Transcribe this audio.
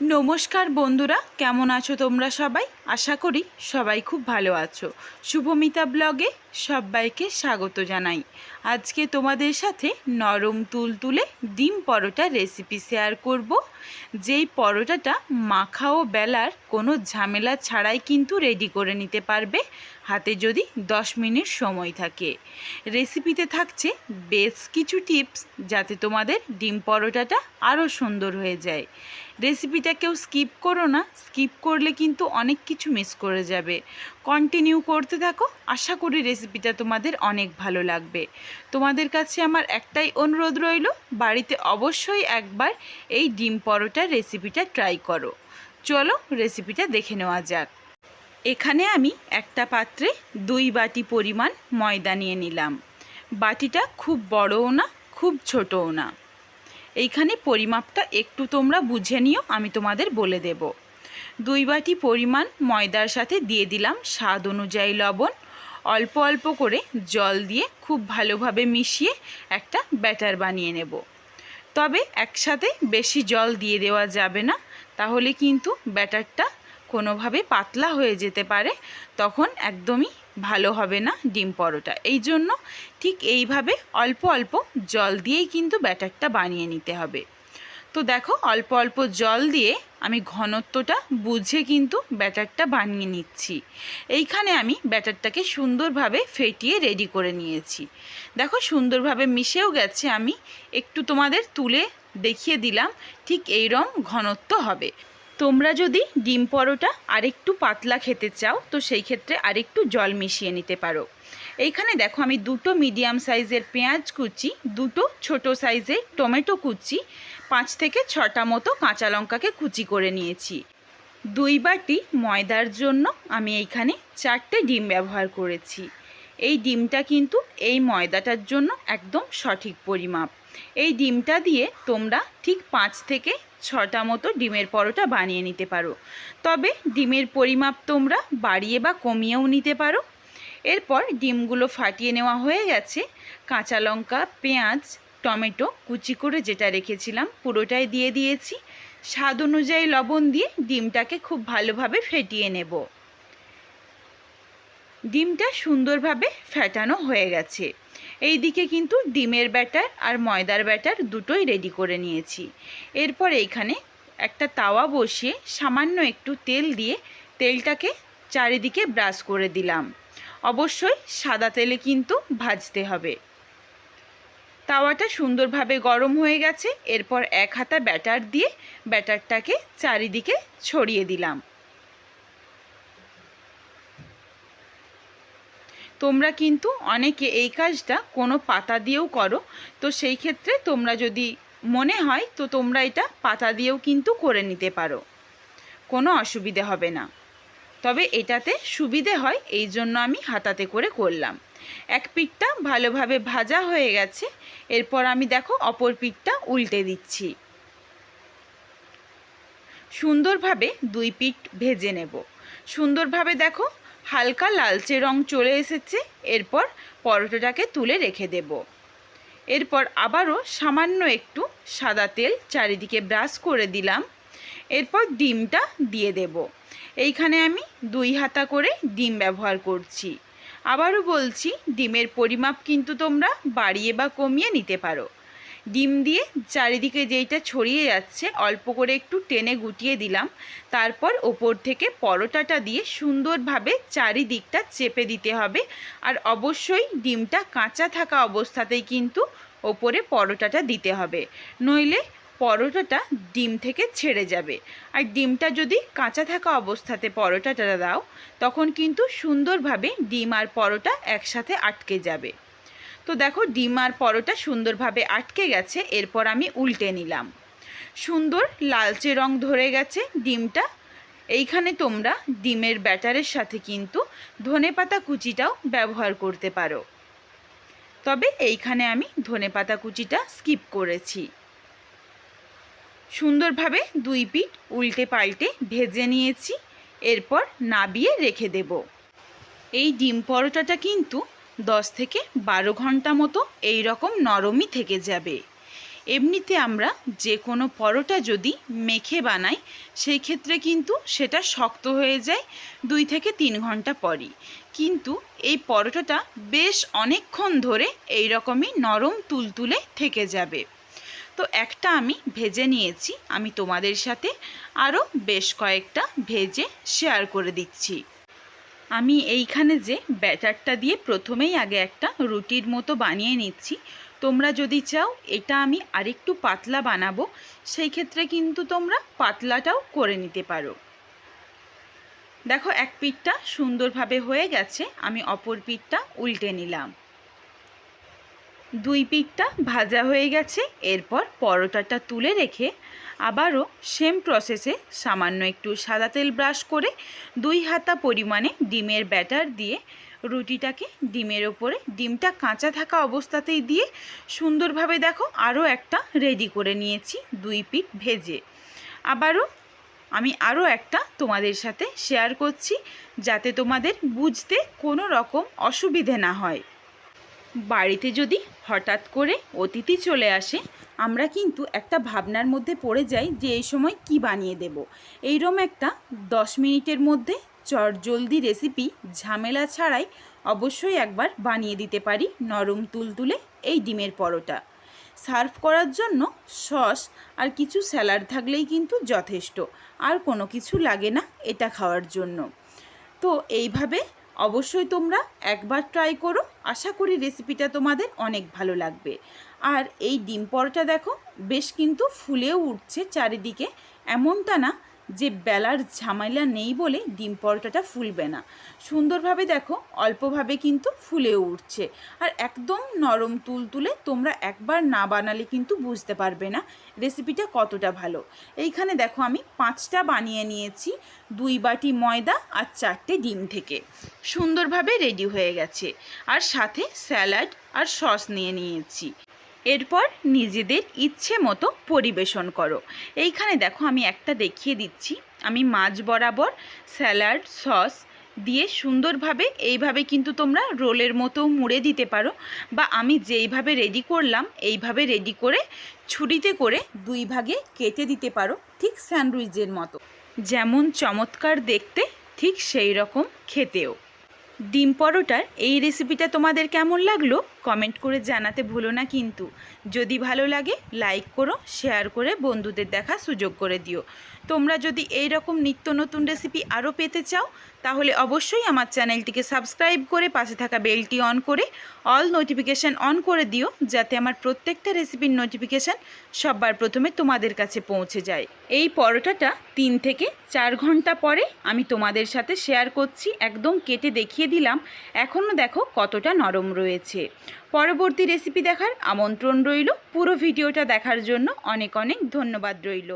নমস্কার বন্ধুরা, কেমন আছো তোমরা সবাই? আশা করি সবাই খুব ভালো আছো। শুভমিতা ব্লগে সবাইকে স্বাগত জানাই। আজকে তোমাদের সাথে নরম তুল তুলে ডিম পরোটা রেসিপি শেয়ার করব। যেই পরোটাটা মাখা ও বেলার কোনো ঝামেলা ছাড়াই কিন্তু রেডি করে নিতে পারবে। হাতে যদি 10 মিনিট সময় থাকে। রেসিপিতে থাকছে বেশ কিছু টিপস যাতে তোমাদের ডিম পরোটাটা আরও সুন্দর হয়ে যায়। রেসিপিটা কেউ স্কিপ করো না স্কিপ করলে কিন্তু অনেক কিছু মিস করে যাবে। কন্টিনিউ করতে থাকো, আশা করি রেসিপিটা তোমাদের অনেক ভালো লাগবে। তোমাদের কাছে আমার একটাই অনুরোধ রইল, বাড়িতে অবশ্যই একবার এই ডিম পরোটার রেসিপিটা ট্রাই করো। চলো রেসিপিটা দেখে নেওয়া যাক। এখানে আমি একটা পাত্রে দুই বাটি পরিমাণ ময়দা নিয়ে নিলাম। বাটিটা খুব বড়ও না, খুব ছোটও না। এইখানে পরিমাপটা একটু তোমরা বুঝে নিও, আমি তোমাদের বলে দেব। দুই বাটি পরিমাণ ময়দার সাথে দিয়ে দিলাম স্বাদ অনুযায়ী লবণ। অল্প অল্প করে জল দিয়ে খুব ভালোভাবে মিশিয়ে একটা ব্যাটার বানিয়ে নেব। তবে একসাথে বেশি জল দিয়ে দেওয়া যাবে না, তাহলে কিন্তু ব্যাটারটা কোনোভাবে পাতলা হয়ে যেতে পারে, তখন একদমই ভালো হবে না ডিম পরোটা। এই জন্য ঠিক এইভাবে অল্প অল্প জল দিয়েই কিন্তু ব্যাটারটা বানিয়ে নিতে হবে। তো দেখো, অল্প অল্প জল দিয়ে আমি ঘনত্বটা বুঝে কিন্তু ব্যাটারটা বানিয়ে নিচ্ছি। এইখানে আমি ব্যাটারটাকে সুন্দরভাবে ফেটিয়ে রেডি করে নিয়েছি। দেখো, সুন্দরভাবে মিশেও গেছে। আমি একটু তোমাদের তুলে দেখিয়ে দিলাম ঠিক এইরকম ঘনত্ব হবে। তোমরা যদি ডিম পরোটা আরেকটু পাতলা খেতে চাও, তো সেই ক্ষেত্রে আরেকটু জল মিশিয়ে নিতে পারো। এইখানে দেখো আমি দুটো মিডিয়াম সাইজের পেঁয়াজ কুচি, দুটো ছোট সাইজের টমেটো কুচি, পাঁচ থেকে ছটা মতো কাঁচা লঙ্কাকে কুচি করে নিয়েছি। দুই বাটি ময়দার জন্য আমি এইখানে চারটে ডিম ব্যবহার করেছি। এই ডিমটা কিন্তু এই ময়দাটার জন্য একদম সঠিক পরিমাপ। এই ডিমটা দিয়ে তোমরা ঠিক পাঁচ থেকে ছটা মতো ডিমের পরোটা বানিয়ে নিতে পারো। তবে ডিমের পরিমাপ তোমরা বাড়িয়ে বা কমিয়েও নিতে পারো। এরপর ডিমগুলো ফাটিয়ে নেওয়া হয়ে গেছে। কাঁচা লঙ্কা, পেঁয়াজ, টমেটো কুচি করে যেটা রেখেছিলাম পুরোটাই দিয়ে দিয়েছি। স্বাদ অনুযায়ী লবণ দিয়ে ডিমটাকে খুব ভালোভাবে ফেটিয়ে নেব। ডিমটা সুন্দরভাবে ফেটানো হয়ে গেছে। এই দিকে কিন্তু ডিমের ব্যাটার আর ময়দার ব্যাটার দুটোই রেডি করে নিয়েছি। এরপর এইখানে একটা তাওয়া বসিয়ে সামান্য একটু তেল দিয়ে তেলটাকে চারিদিকে ব্রাশ করে দিলাম। অবশ্যই সাদা তেলে কিন্তু ভাজতে হবে। তাওয়াটা সুন্দরভাবে গরম হয়ে গেছে। এরপর এক হাতা ব্যাটার দিয়ে ব্যাটারটাকে চারিদিকে ছড়িয়ে দিলাম। তোমরা কিন্তু অনেকে এই কাজটা কোনো পাতা দিয়েও করো। তো সেই ক্ষেত্রে তোমরা যদি মনে হয়, তো তোমরা এটা পাতা দিয়েও কিন্তু করে নিতে পারো। কোনো অসুবিধে হবে না। তবে এটাতে সুবিধে হয়, এই জন্য আমি হাতাতে করে করলাম। এক পিঠটা ভালোভাবে ভাজা হয়ে গেছে। এরপর আমি দেখো, অপর পিঠটা উল্টে দিচ্ছি। সুন্দরভাবে দুই পিঠ ভেজে নেব। সুন্দরভাবে দেখো হালকা লালচে রং চলে এসেছে, এরপর পরোটাটাকে তুলে রেখে দেব। এরপর আবারও সামান্য একটু সাদা তেল চারিদিকে ব্রাশ করে দিলাম। এরপর ডিমটা দিয়ে দেব। এইখানে আমি দুই হাতা করে ডিম ব্যবহার করছি। আবারও বলছি, ডিমের পরিমাপ কিন্তু তোমরা বাড়িয়ে বা কমিয়ে নিতে পারো। ডিম দিয়ে চারিদিকে যেইটা ছড়িয়ে যাচ্ছে, অল্প করে একটু টেনে গুটিয়ে দিলাম। তারপর ওপর থেকে পরোটাটা দিয়ে সুন্দরভাবে চারিদিকটা চেপে দিতে হবে। আর অবশ্যই ডিমটা কাঁচা থাকা অবস্থাতেই কিন্তু ওপরে পরোটাটা দিতে হবে। নইলে পরোটাটা ডিম থেকে ছেড়ে যাবে। আর ডিমটা যদি কাঁচা থাকা অবস্থাতে পরোটাটা দাও, তখন কিন্তু সুন্দরভাবে ডিম আর পরোটা একসাথে আটকে যাবে। তো দেখো ডিম আর পরোটা সুন্দরভাবে আটকে গেছে, এরপর আমি উল্টে নিলাম। সুন্দর লালচে রং ধরে গেছে ডিমটা। এইখানে তোমরা ডিমের ব্যাটারের সাথে কিন্তু ধনেপাতা কুচিটাও ব্যবহার করতে পারো। তবে এইখানে আমি ধনেপাতা কুচিটা স্কিপ করেছি। সুন্দরভাবে দুই পিঠ উল্টে পাল্টে ভেজে নিয়েছি, এরপর নাবিয়ে রেখে দেব। এই ডিম পরোটাটা কিন্তু দশ থেকে বারো ঘণ্টা মতো এই রকম নরমই থেকে যাবে। এমনিতে আমরা যে কোনো পরোটা যদি মেখে বানাই, সেই ক্ষেত্রে কিন্তু সেটা শক্ত হয়ে যায় দুই থেকে তিন ঘণ্টা পরই। কিন্তু এই পরোটাটা বেশ অনেকক্ষণ ধরে এই রকমই নরম তুলতুলে থেকে যাবে। তো একটা আমি ভেজে নিয়েছি, আমি তোমাদের সাথে আরও বেশ কয়েকটা ভেজে শেয়ার করে দিচ্ছি। আমি এইখানে যে ব্যাটারটা দিয়ে প্রথমেই আগে একটা রুটির মতো বানিয়ে নিচ্ছি। তোমরা যদি চাও, এটা আমি আরেকটু পাতলা বানাবো। সেই ক্ষেত্রে কিন্তু তোমরা পাতলাটাও করে নিতে পারো। দেখো, এক পিঠটা সুন্দরভাবে হয়ে গেছে। আমি অপর পিঠটা উল্টে নিলাম। দুই পিঠটা ভাজা হয়ে গেছে। এরপর পরোটাটা তুলে রেখে আবারও সেম প্রসেসে সামান্য একটু সাদা তেল ব্রাশ করে দুই হাতা পরিমাণে ডিমের ব্যাটার দিয়ে রুটিটাকে ডিমের ওপরে, ডিমটা কাঁচা থাকা অবস্থাতেই দিয়ে সুন্দরভাবে দেখো আরও একটা রেডি করে নিয়েছি দুই পিঠ ভেজে। আবারও আমি আরও একটা তোমাদের সাথে শেয়ার করছি যাতে তোমাদের বুঝতে কোনো রকম অসুবিধে না হয়। বাড়িতে যদি হঠাৎ করে অতিথি চলে আসে, আমরা কিন্তু একটা ভাবনার মধ্যে পড়ে যাই যে এই সময় কি বানিয়ে দেব। এইরকম একটা দশ মিনিটের মধ্যে চটজলদি রেসিপি ঝামেলা ছাড়াই অবশ্যই একবার বানিয়ে দিতে পারি নরম তুলতুলে এই ডিমের পরোটা। সার্ভ করার জন্য সস আর কিছু স্যালাড থাকলেই কিন্তু যথেষ্ট, আর কোনো কিছু লাগে না এটা খাওয়ার জন্য। তো এইভাবে অবশ্যই তোমরা একবার ট্রাই করো। আশা করি রেসিপিটা তোমাদের অনেক ভালো লাগবে। আর এই ডিম পরোটা দেখো, বেশ কিন্তু ফুলেও উঠছে চারিদিকে। এমনটা না যে বেলার ঝামেলা নেই বলে ডিম পরোটাটা ফুলবে না। সুন্দরভাবে দেখো, অল্পভাবে কিন্তু ফুলেও উঠছে। আর একদম নরম তুলতুলে তোমরা একবার না বানালে কিন্তু বুঝতে পারবে না রেসিপিটা কতটা ভালো। এইখানে দেখো আমি পাঁচটা বানিয়ে নিয়েছি, দুই বাটি ময়দা আর চারটে ডিম থেকে। সুন্দরভাবে রেডি হয়ে গেছে। আর সাথে স্যালাড আর সস নিয়ে নিয়েছি। এরপর নিজেদের ইচ্ছে মতো পরিবেশন করো। এইখানে দেখো আমি একটা দেখিয়ে দিচ্ছি। আমি মাছ বরাবর স্যালাড, সস দিয়ে সুন্দরভাবে এইভাবে কিন্তু তোমরা রোলের মতো মুড়ে দিতে পারো বা আমি যেইভাবে রেডি করলাম এইভাবে রেডি করে ছুরিতে করে দুই ভাগে কেটে দিতে পারো ঠিক স্যান্ডউইচের মতো। যেমন চমৎকার দেখতে ঠিক সেই রকম খেতেও। ডিম পরোটার এই রেসিপিটা তোমাদের কেমন লাগল? কমেন্ট করে জানাতে ভুলো না কিন্তু। যদি ভালো লাগে লাইক করো শেয়ার করে বন্ধুদের দেখা সুযোগ করে দিও। তোমরা যদি এই রকম নিত্য নতুন রেসিপি আরও পেতে চাও, তাহলে অবশ্যই আমার চ্যানেলটিকে সাবস্ক্রাইব করে পাশে থাকা বেলটি অন করে অল নোটিফিকেশান অন করে দিও, যাতে আমার প্রত্যেকটা রেসিপির নোটিফিকেশান সবার প্রথমে তোমাদের কাছে পৌঁছে যায়। এই পরোটাটা তিন থেকে চার ঘণ্টা পরে আমি তোমাদের সাথে শেয়ার করছি, একদম কেটে দেখিয়ে দিলাম। এখনও দেখো কতটা নরম রয়েছে। পরবর্তী রেসিপি দেখার আমন্ত্রণ রইল। পুরো ভিডিওটা দেখার জন্য অনেক অনেক ধন্যবাদ রইল।